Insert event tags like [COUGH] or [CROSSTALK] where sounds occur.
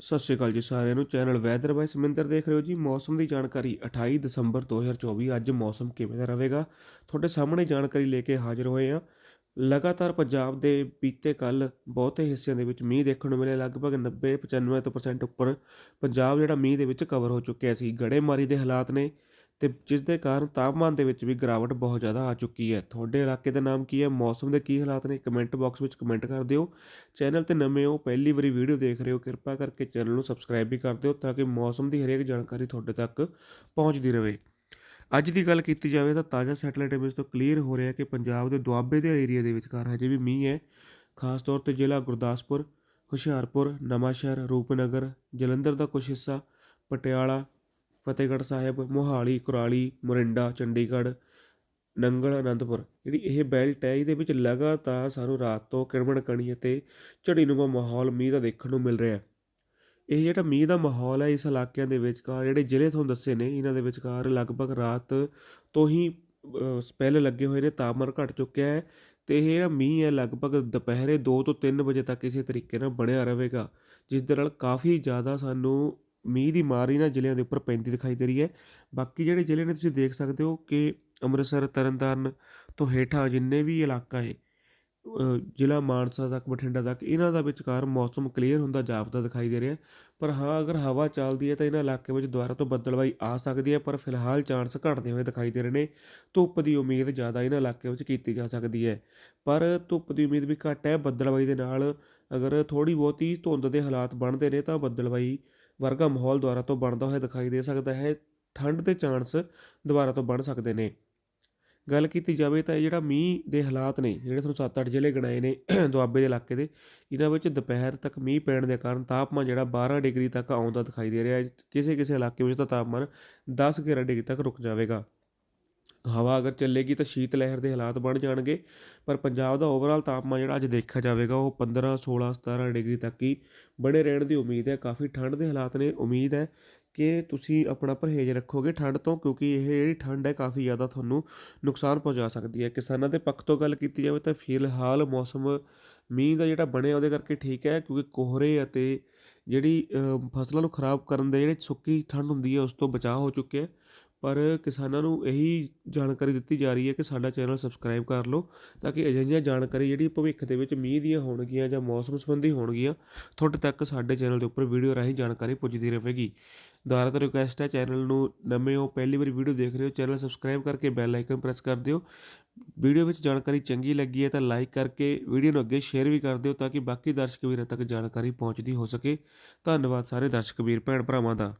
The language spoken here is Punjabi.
ਸਤਿ ਸ਼੍ਰੀ ਅਕਾਲ ਜੀ ਸਾਰਿਆਂ ਨੂੰ। ਚੈਨਲ ਵੈਦਰ ਬਾਈ ਸਮਿੰਦਰ ਦੇਖ ਰਹੇ ਹੋ ਜੀ। ਮੌਸਮ ਦੀ ਜਾਣਕਾਰੀ 28 ਦਸੰਬਰ 2024 ਅੱਜ ਮੌਸਮ ਕਿਵੇਂ ਦਾ ਰਹੇਗਾ? ਤੁਹਾਡੇ ਸਾਹਮਣੇ ਜਾਣਕਾਰੀ ਲੈ ਕੇ ਹਾਜ਼ਰ ਹੋਏ ਹਾਂ। ਲਗਾਤਾਰ ਪੰਜਾਬ ਦੇ ਬੀਤੇ ਕੱਲ ਬਹੁਤੇ ਹਿੱਸਿਆਂ ਦੇ ਵਿੱਚ ਮੀਂਹ ਦੇਖਣ ਨੂੰ ਮਿਲਿਆ। ਲਗਭਗ 90 95% ਉੱਪਰ ਪੰਜਾਬ ਜਿਹੜਾ ਮੀਂਹ ਦੇ ਵਿੱਚ ਕਵਰ ਹੋ ਚੁੱਕਿਆ ਸੀ। ਗੜੇਮਾਰੀ ਦੇ ਹਾਲਾਤ ਨੇ। ਅਤੇ ਜਿਸ ਦੇ ਕਾਰਨ ਤਾਪਮਾਨ ਦੇ ਵਿੱਚ ਵੀ ਗਿਰਾਵਟ ਬਹੁਤ ਜ਼ਿਆਦਾ ਆ ਚੁੱਕੀ ਹੈ। ਤੁਹਾਡੇ ਇਲਾਕੇ ਦਾ ਨਾਮ ਕੀ ਹੈ? ਮੌਸਮ ਦੇ ਕੀ ਹਾਲਾਤ ਨੇ? ਕਮੈਂਟ ਬਾਕਸ ਵਿੱਚ ਕਮੈਂਟ ਕਰ ਦਿਓ। ਚੈਨਲ ਤੇ ਨਵੇਂ ਹੋ, ਪਹਿਲੀ ਵਾਰੀ ਵੀਡੀਓ ਦੇਖ ਰਹੇ ਹੋ, ਕਿਰਪਾ ਕਰਕੇ ਚੈਨਲ ਨੂੰ ਸਬਸਕ੍ਰਾਈਬ ਵੀ ਕਰ ਦਿਓ ਤਾਂ ਕਿ ਮੌਸਮ ਦੀ ਹਰੇਕ ਜਾਣਕਾਰੀ ਤੁਹਾਡੇ ਤੱਕ ਪਹੁੰਚਦੀ ਰਹੇ। ਅੱਜ ਦੀ ਗੱਲ ਕੀਤੀ ਜਾਵੇ ਤਾਂ ਤਾਜ਼ਾ ਸੈਟੇਲਾਈਟ ਇਮੇਜ ਤੋਂ ਕਲੀਅਰ ਹੋ ਰਿਹਾ ਕਿ ਪੰਜਾਬ ਦੇ ਦੁਆਬੇ ਦੇ ਏਰੀਆ ਦੇ ਵਿਚਕਾਰ ਹਜੇ ਵੀ ਮੀਂਹ ਹੈ। ਖਾਸ ਤੌਰ ਤੇ ਜ਼ਿਲ੍ਹਾ ਗੁਰਦਾਸਪੁਰ, ਹੁਸ਼ਿਆਰਪੁਰ, ਨਵਾਂਸ਼ਹਿਰ, ਰੂਪਨਗਰ, ਜਲੰਧਰ ਦਾ ਕੁਝ ਹਿੱਸਾ, ਪਟਿਆਲਾ ਫਤਿਹਗੜ੍ਹ ਸਾਹਿਬ ਮੋਹਾਲੀ ਕੁਰਾਲੀ ਮੋਰਿੰਡਾ ਚੰਡੀਗੜ੍ਹ ਨੰਗਲ ਅਨੰਦਪੁਰ। ਜਿਹੜੀ ਇਹ ਬੈਲਟ ਹੈ ਇਹਦੇ ਵਿੱਚ ਲਗਾਤਾਰ ਸਾਨੂੰ ਰਾਤ ਤੋਂ ਕਿਰਮਣ ਕਣੀ ਅਤੇ ਝੜੀਨੁਮਾ ਮਾਹੌਲ ਮੀਂਹ ਦਾ ਦੇਖਣ ਨੂੰ ਮਿਲ ਰਿਹਾ ਹੈ। ਇਹ ਜਿਹੜਾ ਮੀਂਹ ਦਾ ਮਾਹੌਲ ਹੈ ਇਸ ਇਲਾਕਿਆਂ ਦੇ ਵਿਚਕਾਰ ਜਿਹੜੇ ਜ਼ਿਲ੍ਹੇ ਤੁਹਾਨੂੰ ਦੱਸੇ ਨੇ ਇਹਨਾਂ ਦੇ ਵਿਚਕਾਰ ਲਗਭਗ ਰਾਤ ਤੋਂ ਹੀ ਅ, ਸਪੈਲ ਲੱਗੇ ਹੋਏ ਨੇ ਤਾਪਮਾਨ ਘਟ ਚੁੱਕਿਆ ਹੈ ਤੇ ਇਹ ਜਿਹੜਾ ਮੀਂਹ ਹੈ ਲਗਭਗ ਦੁਪਹਿਰੇ 2 ਤੋਂ 3 ਵਜੇ ਤੱਕ ਇਸੇ ਤਰੀਕੇ ਨਾਲ ਬਣਿਆ ਰਹੇਗਾ ਜਿਸ ਦੇ ਨਾਲ ਕਾਫੀ ਜ਼ਿਆਦਾ ਸਾਨੂੰ ਮੀਂਹ ਦੀ ਮਾਰ ਇਹਨਾਂ ਜ਼ਿਲ੍ਹਿਆਂ ਦੇ ਉੱਪਰ ਪੈਂਦੀ ਦਿਖਾਈ ਦੇ ਰਹੀ ਹੈ। ਬਾਕੀ ਜਿਹੜੇ ਜ਼ਿਲ੍ਹੇ ਨੇ ਤੁਸੀਂ ਦੇਖ ਸਕਦੇ ਹੋ ਕਿ ਅੰਮ੍ਰਿਤਸਰ, ਤਰਨਤਾਰਨ ਤੋਂ ਹੇਠਾਂ ਜਿੰਨੇ ਵੀ ਇਲਾਕਾ ਹੈ ਜ਼ਿਲ੍ਹਾ ਮਾਨਸਾ ਤੱਕ, ਬਠਿੰਡਾ ਤੱਕ, ਇਹਨਾਂ ਦਾ ਵਿਚਕਾਰ ਮੌਸਮ ਕਲੀਅਰ ਹੁੰਦਾ ਜਾਪਦਾ ਦਿਖਾਈ ਦੇ ਰਿਹਾ ਪਰ ਹਾਂ, ਅਗਰ ਹਵਾ ਚੱਲਦੀ ਹੈ ਤਾਂ ਇਹਨਾਂ ਇਲਾਕੇ ਵਿੱਚ ਦੁਬਾਰਾ ਤੋਂ ਬੱਦਲਵਾਈ ਆ ਸਕਦੀ ਹੈ, ਪਰ ਫਿਲਹਾਲ ਚਾਂਸ ਘਟਦੇ ਹੋਏ ਦਿਖਾਈ ਦੇ ਰਹੇ ਨੇ। ਧੁੱਪ ਦੀ ਉਮੀਦ ਜ਼ਿਆਦਾ ਇਹਨਾਂ ਇਲਾਕਿਆਂ ਵਿੱਚ ਕੀਤੀ ਜਾ ਸਕਦੀ ਹੈ। ਪਰ ਧੁੱਪ ਦੀ ਉਮੀਦ ਵੀ ਘੱਟ ਹੈ। ਬੱਦਲਵਾਈ ਦੇ ਨਾਲ ਅਗਰ ਥੋੜੀ ਬਹੁਤੀ ਧੁੰਦ ਦੇ ਹਾਲਾਤ ਬਣਦੇ ਨੇ ਤਾਂ ਬੱਦਲਵਾਈ ਵਰਗਾ ਮਾਹੌਲ ਦੁਬਾਰਾ ਤੋਂ ਬਣਦਾ ਹੋਇਆ ਦਿਖਾਈ ਦੇ ਸਕਦਾ ਹੈ। ਠੰਡ ਦੇ ਚਾਂਸ ਦੁਬਾਰਾ ਤੋਂ ਬਣ ਸਕਦੇ ਨੇ। ਗੱਲ ਕੀਤੀ ਜਾਵੇ ਤਾਂ ਇਹ ਜਿਹੜਾ ਮੀਂਹ ਦੇ ਹਾਲਾਤ ਨੇ, ਜਿਹੜੇ ਤੁਹਾਨੂੰ 7-8 ਜ਼ਿਲ੍ਹੇ ਗਿਣਾਏ ਨੇ [CLEARS THROAT] ਦੁਆਬੇ ਦੇ ਇਲਾਕੇ ਦੇ, ਇਹਨਾਂ ਵਿੱਚ ਦੁਪਹਿਰ ਤੱਕ ਮੀਂਹ ਪੈਣ ਦੇ ਕਾਰਨ ਤਾਪਮਾਨ ਜਿਹੜਾ 12 ਡਿਗਰੀ ਤੱਕ ਆਉਂਦਾ ਦਿਖਾਈ ਦੇ ਰਿਹਾ ਹੈ। ਕਿਸੇ ਕਿਸੇ ਇਲਾਕੇ ਵਿੱਚ ਤਾਂ ਤਾਪਮਾਨ 10-11 ਡਿਗਰੀ ਤੱਕ ਰੁਕ ਜਾਵੇਗਾ। ਹਵਾ ਅਗਰ ਚੱਲੇਗੀ ਤਾਂ ਸ਼ੀਤ ਲਹਿਰ ਦੇ ਹਾਲਾਤ ਬਣ ਜਾਣਗੇ, ਪਰ ਪੰਜਾਬ ਦਾ ਓਵਰਆਲ ਤਾਪਮਾਨ ਜਿਹੜਾ ਅੱਜ ਦੇਖਿਆ ਜਾਵੇਗਾ ਉਹ 15 16 17 ਡਿਗਰੀ ਤੱਕ ਹੀ ਬਣੇ ਰਹਿਣ ਦੀ ਉਮੀਦ ਹੈ। ਕਾਫੀ ਠੰਡ ਦੇ ਹਾਲਾਤ ਨੇ। ਉਮੀਦ ਹੈ ਕਿ ਤੁਸੀਂ ਆਪਣਾ ਪਰਹੇਜ਼ ਰੱਖੋਗੇ ਠੰਡ ਤੋਂ, ਕਿਉਂਕਿ ਇਹ ਜਿਹੜੀ ਠੰਡ ਹੈ ਕਾਫੀ ਜ਼ਿਆਦਾ ਤੁਹਾਨੂੰ ਨੁਕਸਾਨ ਪਹੁੰਚਾ ਸਕਦੀ ਹੈ। ਕਿਸਾਨਾਂ ਦੇ ਪੱਖ ਤੋਂ ਗੱਲ ਕੀਤੀ ਜਾਵੇ ਤਾਂ ਫਿਲਹਾਲ ਮੌਸਮ ਮੀਂਹ ਦਾ ਜਿਹੜਾ ਬਣਿਆ ਉਹਦੇ ਕਰਕੇ ਠੀਕ ਹੈ, ਕਿਉਂਕਿ ਕੋਹਰੇ ਅਤੇ ਜਿਹੜੀ ਫਸਲਾਂ ਨੂੰ ਖਰਾਬ ਕਰਨ ਦੇ ਜਿਹੜੇ ਸੁੱਕੀ ਠੰਡ ਹੁੰਦੀ ਹੈ ਉਸ ਤੋਂ ਬਚਾਅ ਹੋ ਚੁੱਕਿਆ ਪਰ ਕਿਸਾਨਾਂ ਨੂੰ ਇਹੀ ਜਾਣਕਾਰੀ ਦਿੱਤੀ ਜਾ ਰਹੀ ਹੈ ਕਿ ਸਾਡਾ ਚੈਨਲ ਸਬਸਕ੍ਰਾਈਬ ਕਰ ਲਓ ਤਾਂ ਕਿ ਅਜਿਹੀਆਂ ਜਾਣਕਾਰੀ ਜਿਹੜੀ ਭਵਿੱਖ ਦੇ ਵਿੱਚ ਮੀਂਹ ਦੀਆਂ ਹੋਣਗੀਆਂ ਜਾਂ ਮੌਸਮ ਸੰਬੰਧੀ ਹੋਣਗੀਆਂ, ਤੁਹਾਡੇ ਤੱਕ ਸਾਡੇ ਚੈਨਲ ਦੇ ਉੱਪਰ ਵੀਡੀਓ ਰਾਹੀਂ ਜਾਣਕਾਰੀ ਪੁੱਜਦੀ ਰਹੇਗੀ। ਦੁਆਰਾ ਤੋਂ ਰਿਕੁਐਸਟ ਹੈ ਚੈਨਲ ਨੂੰ ਨਵੇਂ ਹੋ, ਪਹਿਲੀ ਵਾਰੀ ਵੀਡੀਓ ਦੇਖ ਰਹੇ ਹੋ, ਚੈਨਲ ਸਬਸਕ੍ਰਾਈਬ ਕਰਕੇ ਬੈਲ ਆਈਕਨ ਪ੍ਰੈਸ ਕਰ ਦਿਓ। ਵੀਡੀਓ ਵਿੱਚ ਜਾਣਕਾਰੀ ਚੰਗੀ ਲੱਗੀ ਹੈ ਤਾਂ ਲਾਈਕ ਕਰਕੇ ਵੀਡੀਓ ਨੂੰ ਅੱਗੇ ਸ਼ੇਅਰ ਵੀ ਕਰ ਦਿਓ ਤਾਂ ਕਿ ਬਾਕੀ ਦਰਸ਼ਕ ਵੀਰਾਂ ਤੱਕ ਜਾਣਕਾਰੀ ਪਹੁੰਚਦੀ ਹੋ ਸਕੇ। ਧੰਨਵਾਦ ਸਾਰੇ ਦਰਸ਼ਕ ਵੀਰ, ਭੈਣ ਭਰਾਵਾਂ ਦਾ।